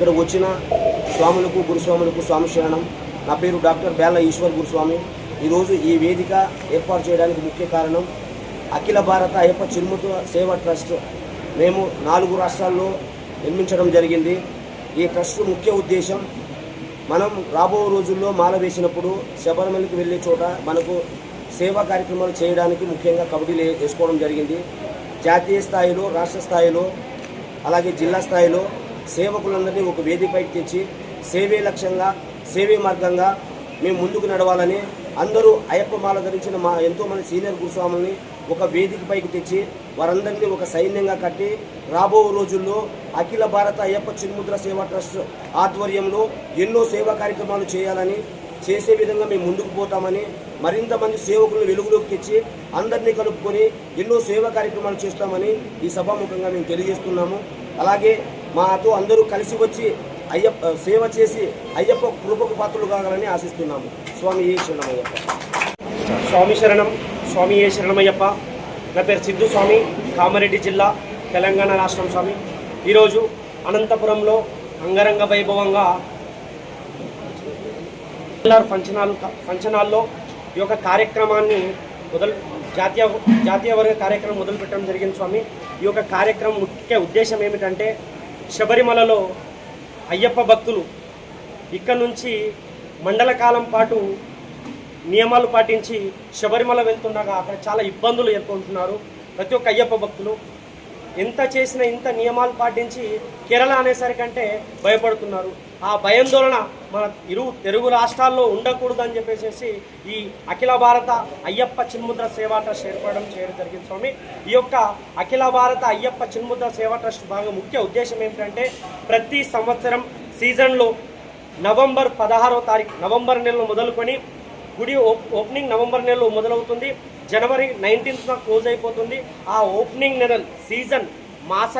ఇక్కడ వచ్చిన స్వాములకు గురుస్వాములకు స్వామి శరణం. నా పేరు డాక్టర్ బేళ్ళ ఈశ్వర్ గురుస్వామి. ఈరోజు ఈ వేదిక ఏర్పాటు చేయడానికి ముఖ్య కారణం అఖిల భారత అయ్యప్ప చిరుముతు సేవ ట్రస్ట్. మేము నాలుగు రాష్ట్రాల్లో నిర్మించడం జరిగింది. ఈ ట్రస్ట్ ముఖ్య ఉద్దేశం మనం రాబో రోజుల్లో మాల వేసినప్పుడు శబరిమలకి వెళ్ళే చోట మనకు సేవా కార్యక్రమాలు చేయడానికి ముఖ్యంగా కబడ్డీలు వేసుకోవడం జరిగింది. జాతీయ స్థాయిలో రాష్ట్ర స్థాయిలో అలాగే జిల్లా స్థాయిలో సేవకులందరినీ ఒక వేదికపైకి తెచ్చి సేవే లక్ష్యంగా సేవే మార్గంగా మేము ముందుకు నడవాలని అందరూ అయ్యప్ప మాల ధరించిన మా ఎంతోమంది సీనియర్ గురుస్వాముల్ని ఒక వేదికపైకి తెచ్చి వారందరినీ ఒక సైన్యంగా కట్టి రాబో రోజుల్లో అఖిల భారత అయ్యప్ప చిన్ముద్ర సేవా ట్రస్ట్ ఆధ్వర్యంలో ఎన్నో సేవా కార్యక్రమాలు చేయాలని చేసే విధంగా మేము ముందుకు పోతామని మరింత మంది సేవకులను వెలుగులోకి తెచ్చి అందరినీ కలుపుకొని ఎన్నో సేవా కార్యక్రమాలు చేస్తామని ఈ సభాముఖంగా మేము తెలియజేస్తున్నాము. అలాగే మాతో అందరూ కలిసి వచ్చి అయ్యప్ప సేవ చేసి అయ్యప్ప కృపకు పాత్రలు కావాలని ఆశిస్తున్నాము. స్వామి ఏ శరణమయ్యప్ప. స్వామి శరణం స్వామి ఏ శరణమయ్యప్ప. నా పేరు సిద్ధు స్వామి కామారెడ్డి జిల్లా తెలంగాణ రాష్ట్రం స్వామి. ఈరోజు అనంతపురంలో అంగరంగ వైభవంగా ఎల్ఆర్ ఫంక్షన్ హాల్ ఫంక్షన్ హాల్లో ఈ యొక్క కార్యక్రమాన్ని మొదలు జాతీయ జాతీయ వర్గ కార్యక్రమం మొదలు పెట్టడం జరిగింది స్వామి. ఈ యొక్క కార్యక్రమం ముఖ్య ఉద్దేశం ఏమిటంటే శబరిమలలో అయ్యప్ప భక్తులు ఇక్కడ నుంచి మండల కాలం పాటు నియమాలు పాటించి శబరిమల వెళ్తుండగా అక్కడ చాలా ఇబ్బందులు ఎదుర్కొంటున్నారు ప్రతి ఒక్క అయ్యప్ప భక్తులు. ఎంత చేసినా ఇంత నియమాలు పాటించి కేరళ అనేసరికంటే భయపడుతున్నారు. ఆ భయాందోళన మన ఇరు తెలుగు రాష్ట్రాల్లో ఉండకూడదని చెప్పేసి ఈ అఖిల భారత అయ్యప్ప చిన్ముద్ర సేవా ట్రస్ట్ ఏర్పడడం చేయడం జరిగింది స్వామి. ఈ యొక్క అఖిల భారత అయ్యప్ప చిన్ముద్ర సేవా ట్రస్ట్ భాగం ముఖ్య ఉద్దేశం ఏమిటంటే ప్రతి సంవత్సరం సీజన్లో నవంబర్ పదహారో తారీఖు నవంబర్ నెలలో మొదలుకొని గుడి ఓపెనింగ్ నవంబర్ నెలలో మొదలవుతుంది. జనవరి నైన్టీన్త్న క్లోజ్ అయిపోతుంది. ఆ ఓపెనింగ్ నెల సీజన్ మాస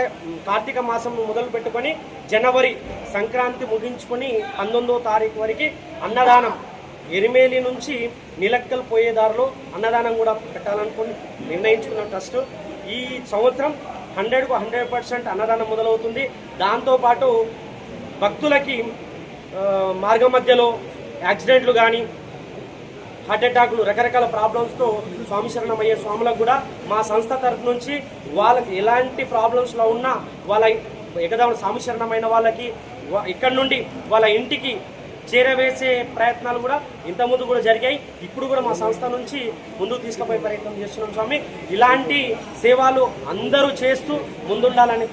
కార్తీక మాసం మొదలు పెట్టుకొని జనవరి సంక్రాంతి ముగించుకొని పంతొమ్మిదో తారీఖు వరకు అన్నదానం. ఎరిమేలి నుంచి నిలక్కలు పోయే దారిలో అన్నదానం కూడా పెట్టాలనుకుని నిర్ణయించుకున్న ట్రస్ట్ ఈ సంవత్సరం హండ్రెడ్కు హండ్రెడ్ పర్సెంట్ అన్నదానం మొదలవుతుంది. దాంతోపాటు భక్తులకి మార్గ మధ్యలో యాక్సిడెంట్లు కానీ అటాక్లు రకరకాల ప్రాబ్లమ్స్తో స్వామి శరణం అయ్యే స్వాములకు కూడా మా సంస్థ తరఫు నుంచి వాళ్ళకి ఎలాంటి ప్రాబ్లమ్స్లో ఉన్నా వాళ్ళ ఎగదాం స్వామి శరణమైన వాళ్ళకి ఇక్కడ నుండి వాళ్ళ ఇంటికి చేరవేసే ప్రయత్నాలు కూడా ఇంతకుముందు కూడా జరిగాయి. ఇప్పుడు కూడా మా సంస్థ నుంచి ముందుకు తీసుకుపోయే ప్రయత్నం చేస్తున్నాం స్వామి. ఇలాంటి సేవలు అందరూ చేస్తూ ముందుండాలని